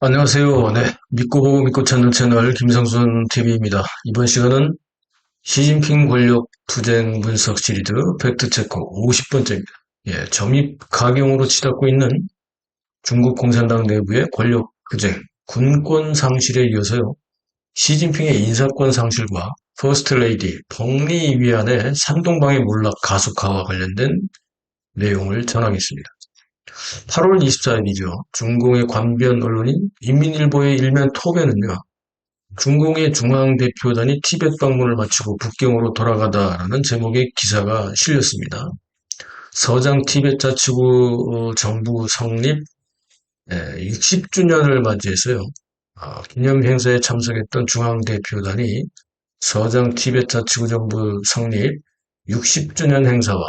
안녕하세요. 네. 믿고 보고 믿고 찾는 채널 김성순 TV입니다. 이번 시간은 시진핑 권력 투쟁 분석 시리즈 팩트체크 50번째입니다. 예, 점입 가경으로 치닫고 있는 중국 공산당 내부의 권력 투쟁, 군권 상실에 이어서요. 시진핑의 인사권 상실과 퍼스트 레이디 덕리 위안의 산동방의 몰락 가속화와 관련된 내용을 전하겠습니다. 8월 24일이죠. 중공의 관변 언론인 인민일보의 일면 톱에는요. 중공의 중앙대표단이 티벳 방문을 마치고 북경으로 돌아가다라는 제목의 기사가 실렸습니다. 서장 티벳 자치구 어, 정부 성립 60주년을 맞이해서요. 아, 기념 행사에 참석했던 중앙대표단이 서장 티벳 자치구 정부 성립 60주년 행사와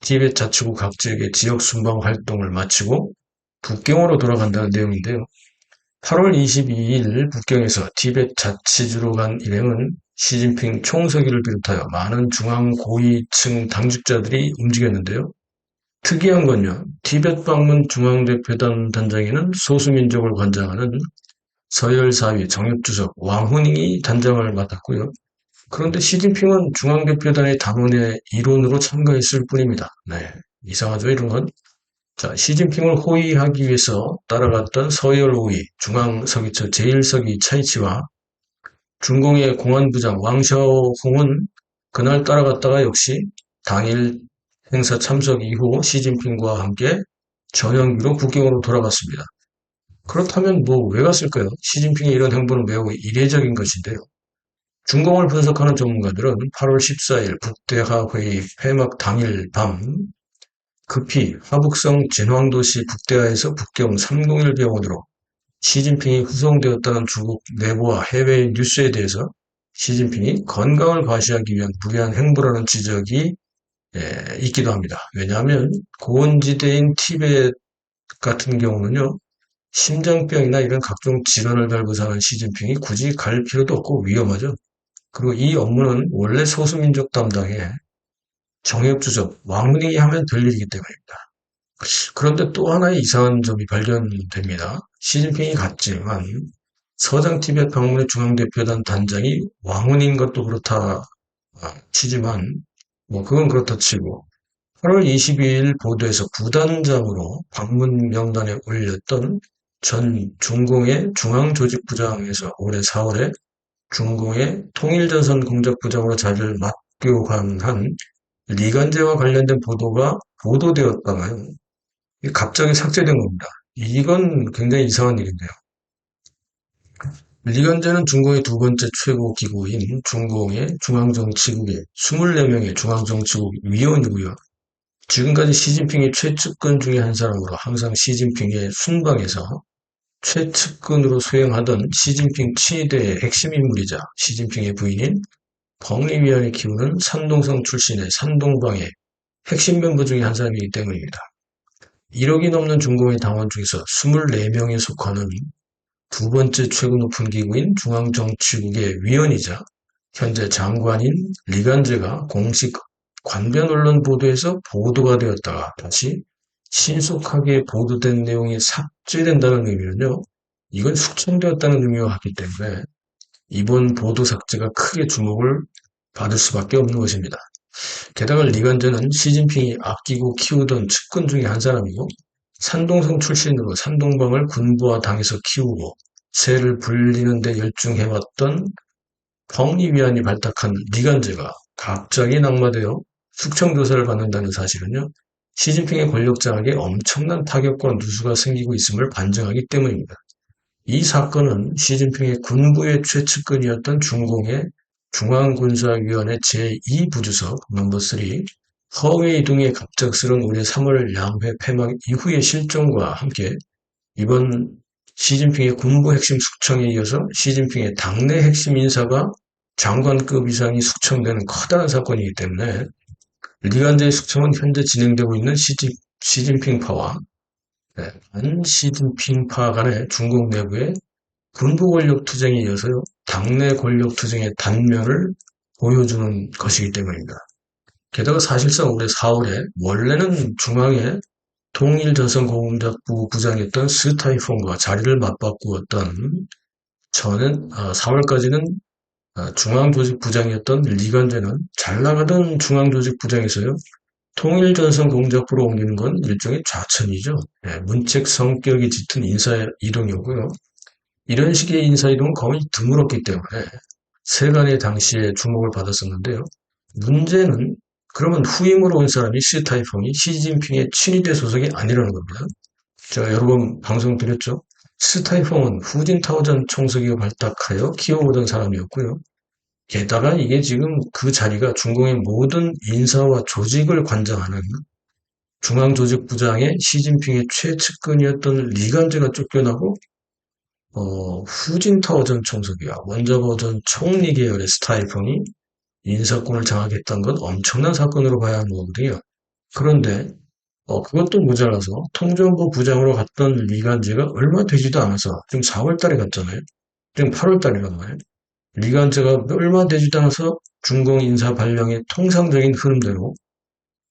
티벳 자치구 각지역의 지역 순방 활동을 마치고 북경으로 돌아간다는 내용인데요. 8월 22일 북경에서 티벳 자치주로 간 일행은 시진핑 총서기를 비롯하여 많은 중앙 고위층 당직자들이 움직였는데요. 특이한 건요. 티벳 방문 중앙대표단 단장에는 소수민족을 관장하는 서열사위 정협주석 왕훈잉이 단장을 맡았고요. 그런데 시진핑은 중앙대표단의 당원의 일원으로 참가했을 뿐입니다. 네. 이상하죠, 이런 건? 자, 시진핑을 호위하기 위해서 따라갔던 서열 5위 중앙서기처 제1서기 차이치와 중공의 공안부장 왕샤오홍은 그날 따라갔다가 역시 당일 행사 참석 이후 시진핑과 함께 전용기로 북경으로 돌아갔습니다. 그렇다면 뭐 왜 갔을까요? 시진핑의 이런 행보는 매우 이례적인 것인데요. 중공을 분석하는 전문가들은 8월 14일 북대하 회의 폐막 당일 밤 급히 화북성 진황도시 북대하에서 북경 301 병원으로 시진핑이 후송되었다는 중국 내부와 해외 뉴스에 대해서 시진핑이 건강을 과시하기 위한 무리한 행보라는 지적이 예, 있기도 합니다. 왜냐하면 고원지대인 티베트 같은 경우는요, 심장병이나 이런 각종 질환을 달고 사는 시진핑이 굳이 갈 필요도 없고 위험하죠. 그리고 이 업무는 원래 소수민족 담당의 정협주석, 왕릉이 하면 될 일이기 때문입니다. 그런데 또 하나의 이상한 점이 발견됩니다. 시진핑이 갔지만 서장 티벳 방문의 중앙대표단 단장이 왕훈인 것도 그렇다 치지만 뭐 그건 그렇다 치고 8월 22일 보도에서 부단장으로 방문 명단에 올렸던 전 중공의 중앙조직부장에서 올해 4월에 중공의 통일전선 공작 부장으로 자리를 맡기고 한 리간제와 관련된 보도가 보도되었다가요. 갑자기 삭제된 겁니다. 이건 굉장히 이상한 일인데요. 리간제는 중공의 두 번째 최고 기구인 중공의 중앙정치국의 24명의 중앙정치국 위원이고요. 지금까지 시진핑의 최측근 중에 한 사람으로 항상 시진핑의 순방에서 최측근으로 수행하던 시진핑 친위대의 핵심 인물이자 시진핑의 부인인 벙리위안이 키우는 산동성 출신의 산동방의 핵심 멤버 중의 한 사람이기 때문입니다. 1억이 넘는 중공의 당원 중에서 24명에 속하는 두 번째 최고 높은 기구인 중앙정치국의 위원이자 현재 장관인 리간제가 공식 관변 언론 보도에서 보도가 되었다가 다시 신속하게 보도된 내용이 삭제된다는 의미는요. 이건 숙청되었다는 의미와 같기 때문에 이번 보도 삭제가 크게 주목을 받을 수밖에 없는 것입니다. 게다가 리간제는 시진핑이 아끼고 키우던 측근 중에 한 사람이고 산동성 출신으로 산동방을 군부와 당에서 키우고 새를 불리는 데 열중해왔던 펑리위안이 발탁한 리간제가 갑자기 낙마되어 숙청조사를 받는다는 사실은요. 시진핑의 권력 장악에 엄청난 타격과 누수가 생기고 있음을 반증하기 때문입니다. 이 사건은 시진핑의 군부의 최측근이었던 중공의 중앙군사위원회 제2부주석 넘버 3 허웨이 등의 갑작스런 올해 3월 양회 폐막 이후의 실정과 함께 이번 시진핑의 군부 핵심 숙청에 이어서 시진핑의 당내 핵심 인사가 장관급 이상이 숙청되는 커다란 사건이기 때문에 리간제의 숙청은 현재 진행되고 있는 시진, 시진핑파와 네, 반 시진핑파 간의 중국 내부의 군부 권력 투쟁에 이어서요, 당내 권력 투쟁의 단면을 보여주는 것이기 때문입니다. 게다가 사실상 올해 4월에 원래는 중앙에 통일전선공작부 부장이었던 스타이폰과 자리를 맞바꾸었던 저는 4월까지는 중앙조직부장이었던 리관제는 잘 나가던 중앙조직부장에서요. 통일전선 공작부로 옮기는 건 일종의 좌천이죠. 예, 문책 성격이 짙은 인사 이동이었고요. 이런 식의 인사 이동은 거의 드물었기 때문에 세간의 당시에 주목을 받았었는데요. 문제는 그러면 후임으로 온 사람이 시타이펑이 시진핑의 친위대 소속이 아니라는 겁니다. 제가 여러 번 방송 드렸죠. 스타이펑은 후진타오 전 총서기가 발탁하여 키워오던 사람이었고요. 게다가 이게 지금 그 자리가 중공의 모든 인사와 조직을 관장하는 중앙조직부장의 시진핑의 최측근이었던 리간제가 쫓겨나고 어, 후진타오 전 총서기와 원자보 전 총리 계열의 스타이펑이 인사권을 장악했던 건 엄청난 사건으로 봐야 하는 거거든요. 그런데 어, 그것도 모자라서 통전부 부장으로 갔던 리간제가 얼마 되지도 않아서 지금 4월 달에 갔잖아요. 지금 8월 달이란 말이에요. 리간제가 얼마 되지도 않아서 중공 인사 발령의 통상적인 흐름대로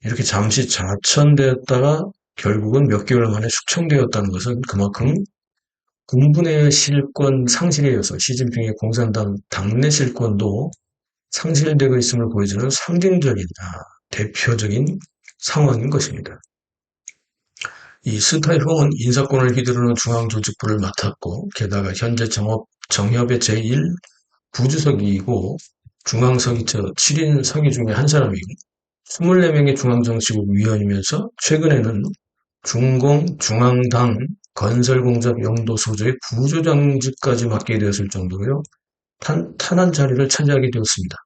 이렇게 잠시 자천되었다가 결국은 몇 개월 만에 숙청되었다는 것은 그만큼 군부의 실권 상실에 이어서 시진핑의 공산당 당내 실권도 상실되고 있음을 보여주는 상징적인 아, 대표적인 상황인 것입니다. 이 스타이홍은 인사권을 휘두르는 중앙조직부를 맡았고 게다가 현재 정업, 정협의 제1 부주석이고 중앙서기 처 7인 서기 중에 한 사람이고 24명의 중앙정치국 위원이면서 최근에는 중공, 중앙당, 건설공작 영도 소조의 부조장직까지 맡게 되었을 정도로요. 탄, 탄한 자리를 차지하게 되었습니다.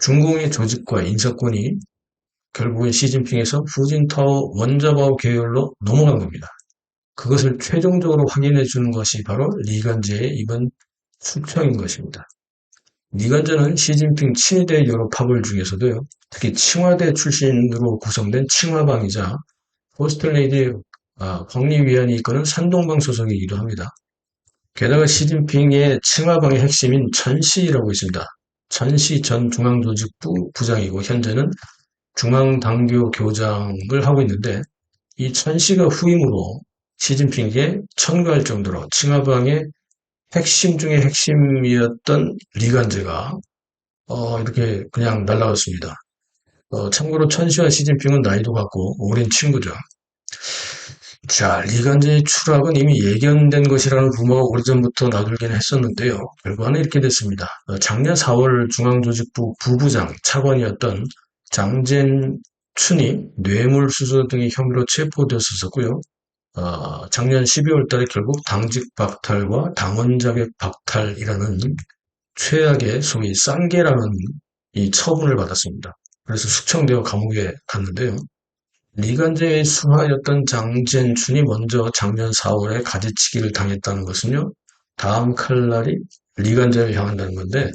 중공의 조직과 인사권이 결국은 시진핑에서 후진타오 원자바오 계열로 넘어간 겁니다. 그것을 최종적으로 확인해 주는 것이 바로 리간제의 이번 숙청인 것입니다. 리간제는 시진핑 친위대 여러 파벌 중에서도요, 특히 칭화대 출신으로 구성된 칭화방이자 포스트레이디 아, 광리위안이 이끄는 산동방 소속이기도 합니다. 게다가 시진핑의 칭화방의 핵심인 천시라고 있습니다. 천시 전 중앙조직부 부장이고 현재는 중앙당교 교장을 하고 있는데 이 천시가 후임으로 시진핑에게 청구할 정도로 칭화방의 핵심 중의 핵심이었던 리간제가 어, 이렇게 그냥 날라갔습니다. 어, 참고로 천시와 시진핑은 나이도 같고 오랜 친구죠. 자, 리간제의 추락은 이미 예견된 것이라는 rum어가 오래전부터 나돌긴 했었는데요. 결과는 이렇게 됐습니다. 어, 작년 4월 중앙조직부 부부장 차관이었던 장젠춘이 뇌물수수 등의 혐의로 체포되었었고요. 어, 작년 12월 달에 결국 당직 박탈과 당원 자격 박탈이라는 최악의 소위 쌍계라는 이 처분을 받았습니다. 그래서 숙청되어 감옥에 갔는데요. 리간제의 수하였던 장젠춘이 먼저 작년 4월에 가지치기를 당했다는 것은요. 다음 칼날이 리간제를 향한다는 건데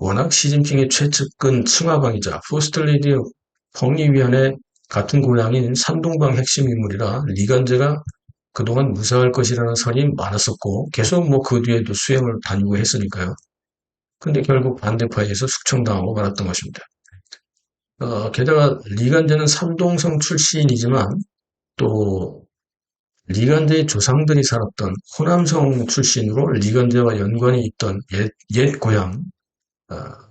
워낙 시진핑의 최측근 층화방이자 포스트레이디 펑리위안의 같은 고향인 산동방 핵심 인물이라 리간제가 그동안 무사할 것이라는 설이 많았었고 계속 뭐 그 뒤에도 수행을 다니고 했으니까요. 근데 결국 반대파에서 숙청당하고 말았던 것입니다. 어, 게다가 리간제는 삼동성 출신이지만 또 리간제의 조상들이 살았던 호남성 출신으로 리간제와 연관이 있던 옛, 옛 고향 어,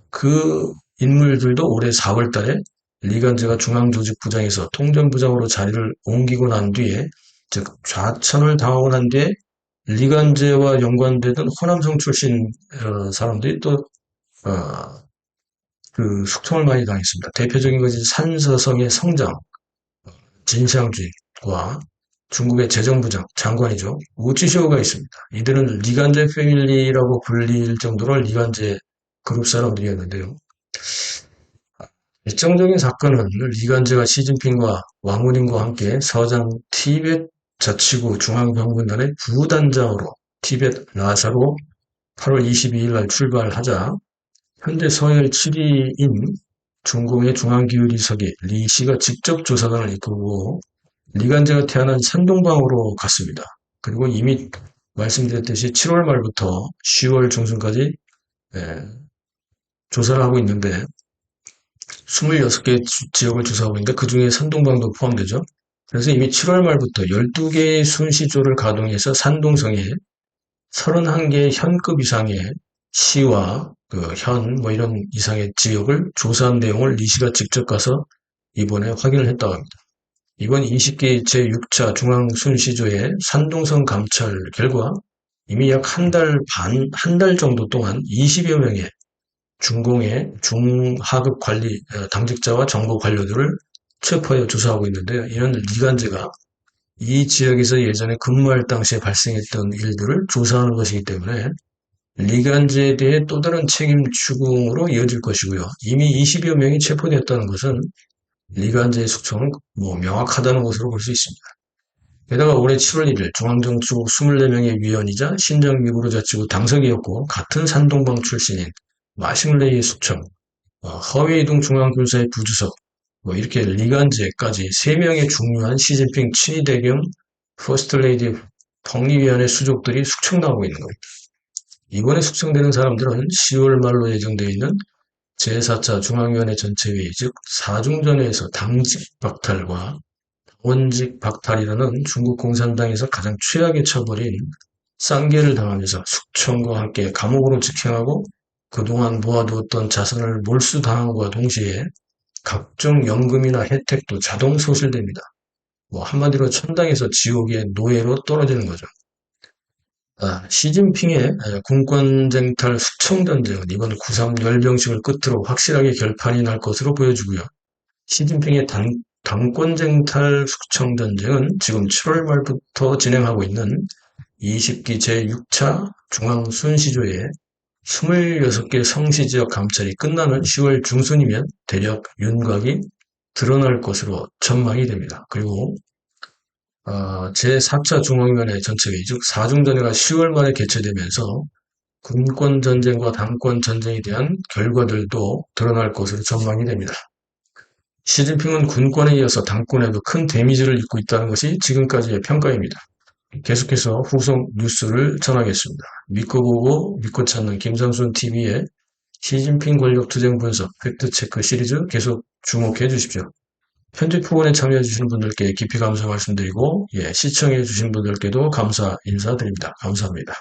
그 인물들도 올해 4월 달에 리간제가 중앙조직부장에서 통전부장으로 자리를 옮기고 난 뒤에 즉 좌천을 당하고 난 뒤에 리간제와 연관되던 호남성 출신 어, 사람들이 또 어, 그 숙청을 많이 당했습니다. 대표적인 것이 산서성의 성장, 진상주의과 중국의 재정부장, 장관이죠. 우찌쇼가 있습니다. 이들은 리간제 패밀리라고 불릴 정도로 리간제 그룹 사람들이었는데요. 일정적인 사건은 리간제가 시진핑과 왕후님과 함께 서장 티벳 자치구 중앙병군단의 부단장으로 티벳 라사로 8월 22일 날 출발하자 현재 서열 7위인 중공의 중앙기울이석이 리 씨가 직접 조사관을 이끌고 리간제가 태어난 산동방으로 갔습니다. 그리고 이미 말씀드렸듯이 7월 말부터 10월 중순까지 예, 조사를 하고 있는데 26개 지역을 조사하고 있는데 그 중에 산동방도 포함되죠. 그래서 이미 7월 말부터 12개의 순시조를 가동해서 산동성에 31개의 현급 이상의 시와 그 현, 뭐 이런 이상의 지역을 조사한 내용을 리 씨가 직접 가서 이번에 확인을 했다고 합니다. 이번 20기 제6차 중앙순시조의 산동성 감찰 결과 이미 약 한 달 반, 한 달 정도 동안 20여 명의 중공의 중하급 관리, 어, 당직자와 정보 관료들을 체포하여 조사하고 있는데요. 이런 리간제가 이 지역에서 예전에 근무할 당시에 발생했던 일들을 조사하는 것이기 때문에 리간제에 대해 또 다른 책임 추궁으로 이어질 것이고요. 이미 20여 명이 체포됐다는 것은 리간제의 숙청은 뭐 명확하다는 것으로 볼 수 있습니다. 게다가 올해 7월 1일 중앙정치국 24명의 위원이자 신정미구로 자치구 당석이었고 같은 산동방 출신인 마싱레이의 숙청, 어, 허위이동 중앙군사의 부주석, 뭐 이렇게 리간제까지 3명의 중요한 시진핑 친위 대경 퍼스트레이디 덕리위원회 수족들이 숙청나오고 있는 겁니다. 이번에 숙청되는 사람들은 10월 말로 예정되어 있는 제4차 중앙위원회 전체회의, 즉 사중전회에서 당직 박탈과 원직 박탈이라는 중국 공산당에서 가장 최악의 처벌인 쌍계를 당하면서 숙청과 함께 감옥으로 직행하고 그동안 모아두었던 자산을 몰수당함과 동시에 각종 연금이나 혜택도 자동 소실됩니다. 뭐 한마디로 천당에서 지옥의 노예로 떨어지는 거죠. 아, 시진핑의 군권쟁탈 숙청전쟁은 이번 9.3 열병식을 끝으로 확실하게 결판이 날 것으로 보여지고요. 시진핑의 당, 당권쟁탈 숙청전쟁은 지금 7월 말부터 진행하고 있는 20기 제6차 중앙순시조의 26개 성시 지역 감찰이 끝나는 10월 중순이면 대략 윤곽이 드러날 것으로 전망이 됩니다. 그리고 어, 제4차 중앙위원회 전체회의, 즉 4중전회가 10월 말에 개최되면서 군권 전쟁과 당권 전쟁에 대한 결과들도 드러날 것으로 전망이 됩니다. 시진핑은 군권에 이어서 당권에도 큰 데미지를 입고 있다는 것이 지금까지의 평가입니다. 계속해서 후속 뉴스를 전하겠습니다. 믿고 보고 믿고 찾는 김상순 TV의 시진핑 권력 투쟁 분석 팩트체크 시리즈 계속 주목해 주십시오. 편집 후원에 참여해 주시는 분들께 깊이 감사 말씀드리고 예, 시청해 주신 분들께도 감사 인사드립니다. 감사합니다.